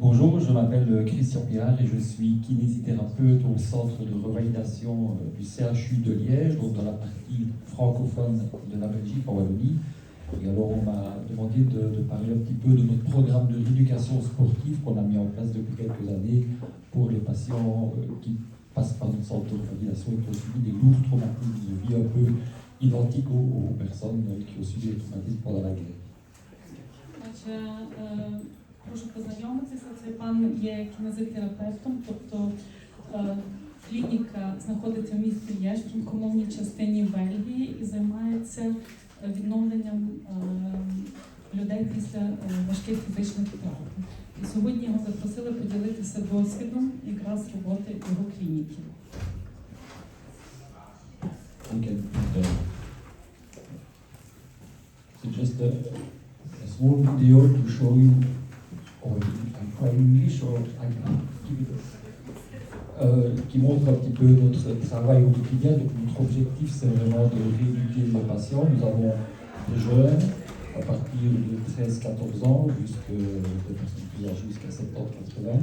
Bonjour, je m'appelle Christian Piard et je suis kinésithérapeute au centre de revalidation euh, du CHU de Liège, donc dans la partie francophone de la Belgique en Wallonie. Et alors on m'a demandé de, de, parler un petit peu de notre programme de rééducation sportive qu'on a mis en place depuis quelques années pour les patients euh, qui passent par notre centre de revalidation et qui ont subi des lourds traumatismes de vie un peu identiques aux, aux personnes qui ont subi des traumatismes pendant la guerre. Прошу познайомитися. Цей пан є кінезотерапевтом, тобто е, клініка знаходиться в місті Лєж, в франкомовній частині Бельгії і займається е, відновленням е, людей після важких фізичних травм. І сьогодні його запросили поділитися досвідом якраз роботи його клініки. Okay. So just a, a small video to show you, euh, qui montre un petit peu notre travail au quotidien. Notre objectif c'est vraiment de rééduquer les patients. Nous avons des jeunes à partir de 13-14 ans jusqu'à plus jusqu'à 70-80.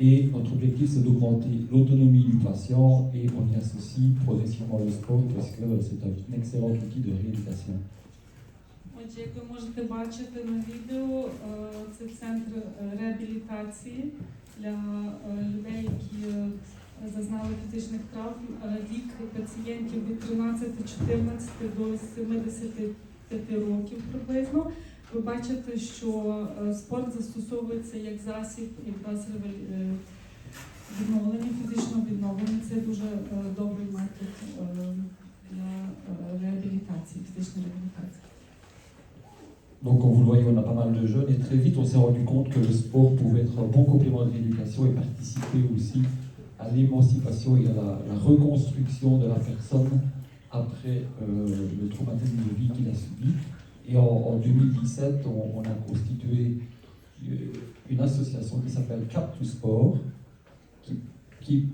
Et notre objectif, c'est d'augmenter l'autonomie du patient et on y associe progressivement le sport parce que c'est un excellent outil de rééducation. Як ви можете бачити на відео, е, це центр е, реабілітації для е, людей, які зазнали фізичних травм. Вік пацієнтів від 13-14 до 75 років приблизно. Ви бачите, що спорт застосовується як засіб ревел- е, відновлення, фізичного відновлення. Це дуже е, Donc, le voyez, on a pas mal de jeunes et très vite, on s'est rendu compte que le sport pouvait être un bon complément de l'éducation et participer aussi à l'émancipation et à la, reconstruction de la personne après euh, le traumatisme de vie qu'il a subi. Et en, en 2017, on, on a constitué euh, une association qui s'appelle Cap to Sport, qui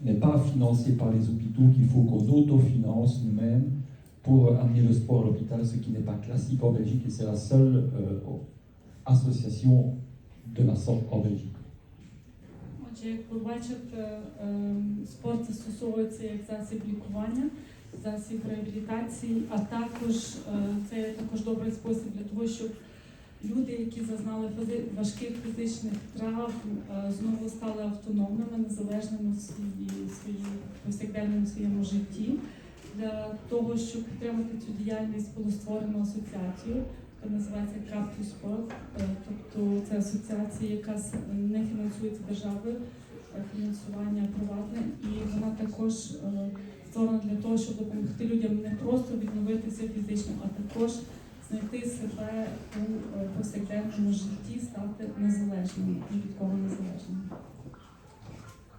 n'est pas financée par les hôpitaux, qu'il faut qu'on autofinance nous-mêmes pour amener le sport à l'hôpital, ce qui n'est pas classique en Belgique, et c'est la seule euh, association de la sorte en Belgique. Отже, як ви бачите, ем, спорт застосовується як засіб лікування, засіб реабілітації, а також е, це також добрий спосіб для того, щоб люди, які зазнали важких фізичних травм, е, знову стали автономними, незалежними в своїй повсякденному своєму житті. Для того, щоб підтримати цю діяльність, було створено асоціацію, яка називається Капту Спорт. Е, Тобто це асоціація, яка не фінансується державою, фінансування приватне, і вона також е, створена для того, щоб допомогти людям не просто відновитися фізично, а також знайти себе у е, повсякденному житті, стати незалежними ні від кого незалежними.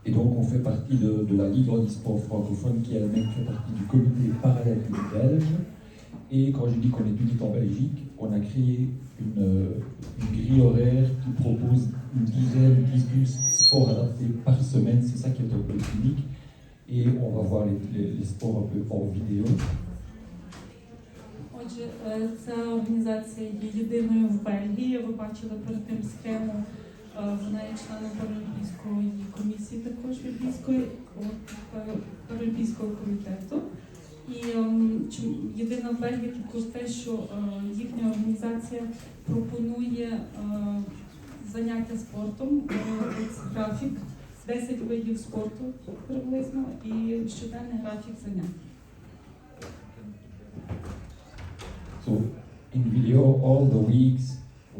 Et donc, on fait partie de, de la Ligue handisport francophone qui elle-même fait partie du comité paralympique belge. Et quand je dis qu'on est unique en Belgique, on a créé une, euh, une grille horaire qui propose une dizaine, 10 sports adaptés par semaine. C'est ça qui est un peu unique. Et on va voir les, les- les sports un peu en vidéo. Отже, е, ця організація є єдиною в Бельгії. Ви бачили перед тим схему. Вона є членом паралімпійської комісії, також е, паралімпійського комітету. І ем, єдина в Бельгії також те, що е, їхня організація пропонує е, заняття спортом, е, графік, 10 видів спорту приблизно і щоденний графік занять. So in video, all the weeks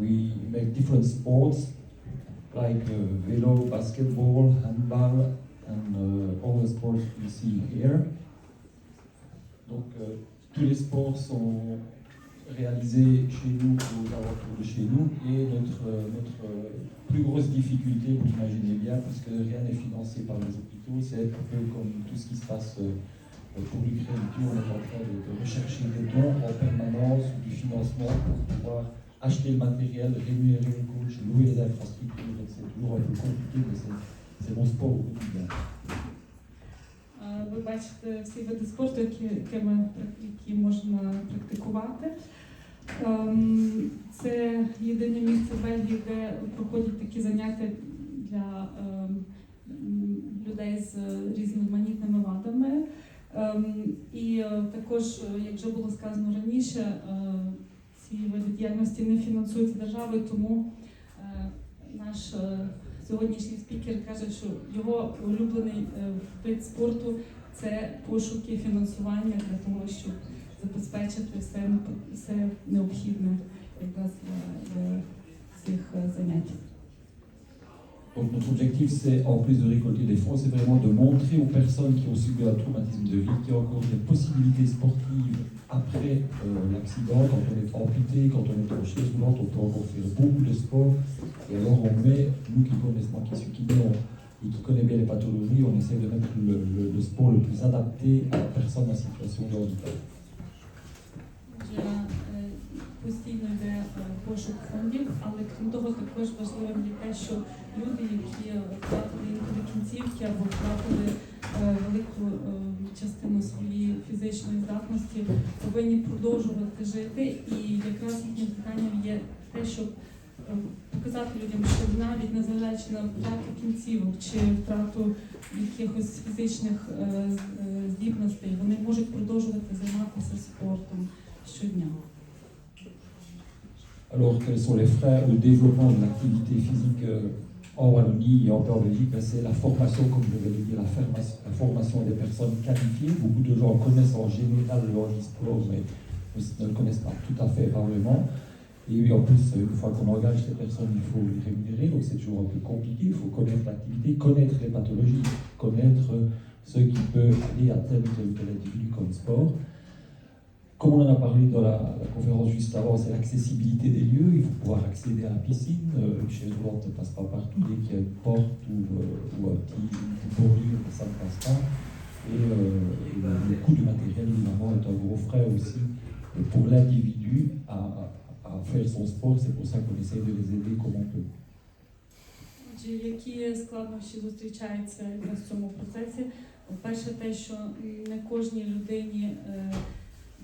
we make different sports like uh, velo, basketball, handball, and uh, all the sports you see here. Donc euh, tous les sports sont réalisés chez nous, aux alentours de chez nous, et notre, euh, notre euh, plus grosse difficulté, vous imaginez bien, parce que rien n'est financé par les hôpitaux, c'est un peu comme tout ce qui se passe pour l'Ukraine, on est en train de, de rechercher des dons en permanence ou du financement pour pouvoir acheter le matériel, rémunérer le coach, louer les infrastructures. C'est toujours un peu compliqué, mais c'est- mon sport au quotidien. Е, Ви бачите всі види спорту, які, які можна практикувати. Ем, Це єдине місце в Бельгії, де проходять такі заняття для ем, людей з різноманітними вадами. Ем, І е, також, е, як вже було сказано раніше, е, ці види діяльності не фінансуються державою, тому е, наш е, сьогоднішній спікер каже, що його улюблений е, вид спорту це пошуки фінансування для того, щоб забезпечити все, все необхідне якраз для, цих занять. Donc notre objectif, c'est en plus de récolter des fonds, c'est vraiment de montrer aux personnes qui ont subi un traumatisme de vie qu'il y a encore des possibilités sportives après euh, l'accident, quand on est amputé, quand on est en chaise on peut encore faire beaucoup de sport. Et alors on met, nous qui connaissons, qui qui connaît bien les pathologies, on essaie de mettre le, le- le sport le plus adapté à la personne en situation de handicap. Постійно йде е, пошук фондів, але крім того, також важливим є те, що люди, які втратили інколи кінцівки або втратили е, велику е, частину своєї фізичної здатності, повинні продовжувати жити. І якраз їхнім питанням є те, щоб показати людям, що навіть незважаючи на втрату кінцівок чи втрату якихось фізичних здібностей, вони можуть продовжувати займатися спортом щодня. Alors, quels sont les freins au développement de l'activité physique euh, en Wallonie et en Belgique? Ben, C'est la formation, comme je vais le dire, la, forma- la formation des personnes qualifiées. Beaucoup de gens connaissent en général le handisport, mais ne le connaissent pas tout à fait, vraiment. Et oui, en plus, une fois qu'on engage ces personnes, il faut les rémunérer, donc c'est toujours un peu compliqué. Il faut connaître l'activité, connaître les pathologies, connaître euh, ce qui peut aller à tel ou tel comme sport Comme on en a parlé dans la, la conférence juste avant, c'est l'accessibilité des lieux. Il faut pouvoir accéder à la piscine. Euh, une chaise roulante ne passe pas partout. Dès qu'il y a une porte ou, euh, ou un petit une bordure, ça ne passe pas. Et, euh, et le, le coût du matériel, évidemment, est un gros frein aussi euh, pour l'individu à, à faire son sport. C'est pour ça qu'on essaie de les aider comme on peut. Отже, які складнощі зустрічаються якраз в цьому процесі? Перше, те, що не кожній людині е,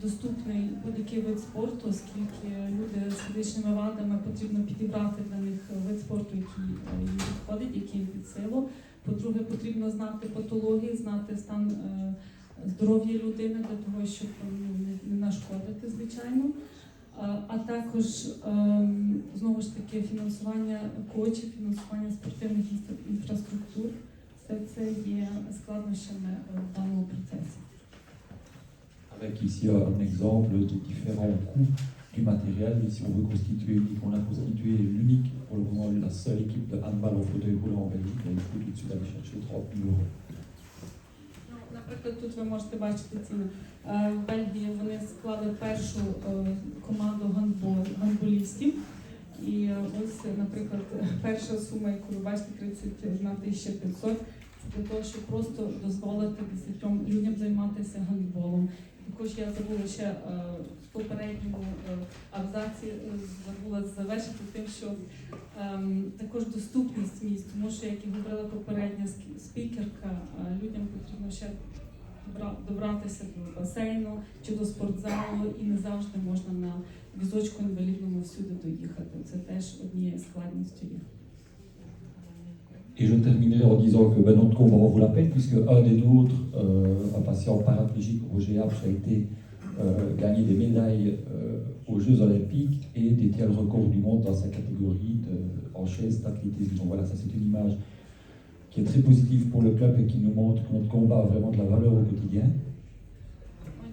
доступний будь-який вид спорту, оскільки люди з фізичними вадами потрібно підібрати для них вид спорту, який е, їм підходить, який під силу. По-друге, потрібно знати патології, знати стан е, здоров'я людини для того, щоб ну, не- нашкодити, звичайно. А, також ем, знову ж таки фінансування коучів, фінансування спортивних інфра- інфраструктур. Все це є складнощами е, в даному процесі. Avec ici un exemple de différents coûts du matériel. Si on veut constituer unique, on a constitué l'unique, pour le moment la seule équipe de handball en fauteuil roulant en Belgique. Il faut tout de suite aller chercher 30 000 euros. Ну, Наприклад, тут ви можете бачити ціни. Е, В Бельгії вони склали першу е, команду гандбол, гандболістів. І е, ось, наприклад, перша сума, яку ви бачите, 31 500, це для того, щоб просто дозволити десятьом людям займатися гандболом. Також я забула ще е, в попередньому е, абзаці е, забула завершити тим, що ем, також доступність місць, тому що, як і говорила попередня спікерка, людям потрібно ще добратися до басейну чи до спортзалу, і не завжди можна на візочку інвалідному всюди доїхати. Це теж однією складністю є. Et je terminerai en disant que ben, notre combat en vaut la peine, puisque un des nôtres, euh, un patient paraplégique, Roger Apche, a été euh, gagné des médailles euh, aux Jeux Olympiques et détient le record du monde dans sa catégorie de, en chaise d'athlétisme. Donc voilà, ça c'est une image qui est très positive pour le club et qui nous montre que notre combat a vraiment de la valeur au quotidien.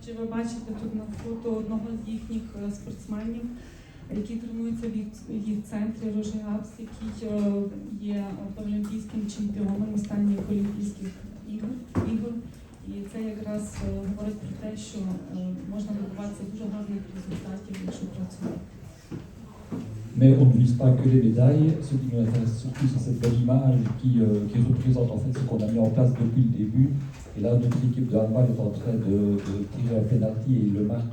Отже, ви бачите тут на фото одного з їхніх е, спортсменів, який тренується від їх центрі Рожегапс, який е, є паралімпійським чемпіоном останніх Олімпійських ігор. ігор. І це якраз е, говорить про те, що е, можна добиватися дуже гарних результатів, якщо працювати. Mais on ne vise pas que les médailles. Ce qui nous intéresse surtout, c'est cette belle image qui, euh, qui représente en fait ce qu'on a mis en place depuis le début. et là, notre équipe de handball est en train de, tirer un penalty et il le marque.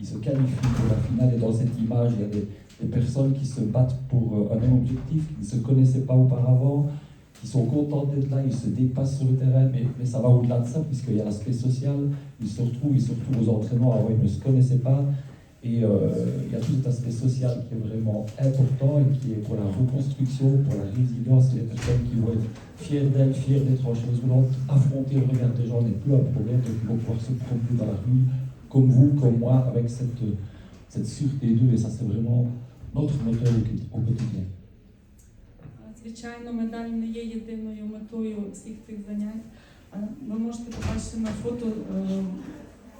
Il, se qualifie pour la finale. Et dans cette image, il y a des, personnes qui se battent pour euh, un même objectif, qui ne se connaissaient pas auparavant, qui sont contents d'être là, ils se dépassent sur le terrain, mais, ça va au-delà de ça, puisqu'il y a l'aspect social. Ils se retrouvent, ils se retrouvent aux entraînements. Avant, ils ne se connaissaient pas. Et euh, il y a tout cet aspect social qui est vraiment important et qui est pour la reconstruction, pour la résilience des personnes qui vont être fières d'elles, fières d'être en chaise roulante, affronter le regard des gens n'est plus un problème, donc ils vont pouvoir se promener dans la rue, comme vous, comme moi, avec cette, cette sûreté d'eux, et ça c'est vraiment notre moteur au quotidi- au quotidien. Звичайно, медаль не є єдиною метою всіх цих занять. Е, Ви можете побачити на фото е,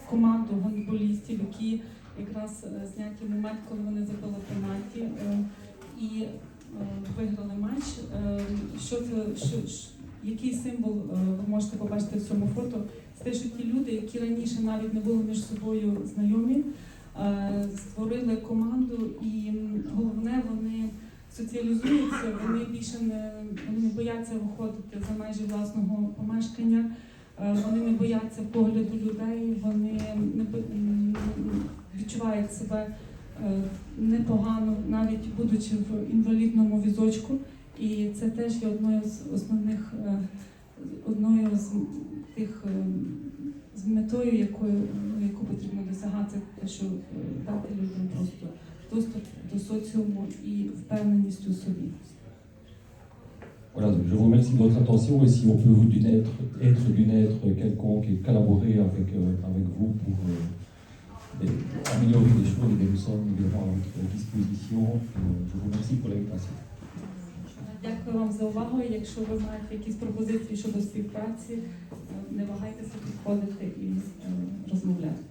команду гандболістів, які якраз е, зняті момент, коли вони забили пенальті е, і е, виграли матч. Що це що, який символ ви можете побачити в цьому фото? Це те, що ті люди, які раніше навіть не були між собою знайомі, створили команду, і головне, вони соціалізуються, вони більше не вони бояться виходити за межі власного помешкання, вони не бояться погляду людей, вони не відчувають себе е, непогано, навіть будучи в інвалідному візочку. І це теж є одною з основних е, одною з тих е, з метою, якою яку потрібно досягати, що е, дати людям просто доступ до соціуму і впевненість у собі. Voilà, donc je vous remercie de votre attention et si on peut vous d'une être, être d'une être quelconque et collaborer avec, euh, avec vous pour euh, des- améliorer les choses, eh bien, nous sommes évidemment à votre disposition. Euh, je vous remercie pour l'invitation. Дякую вам за увагу. Якщо ви маєте якісь пропозиції щодо співпраці, е, не вагайтеся підходити і е, розмовляти.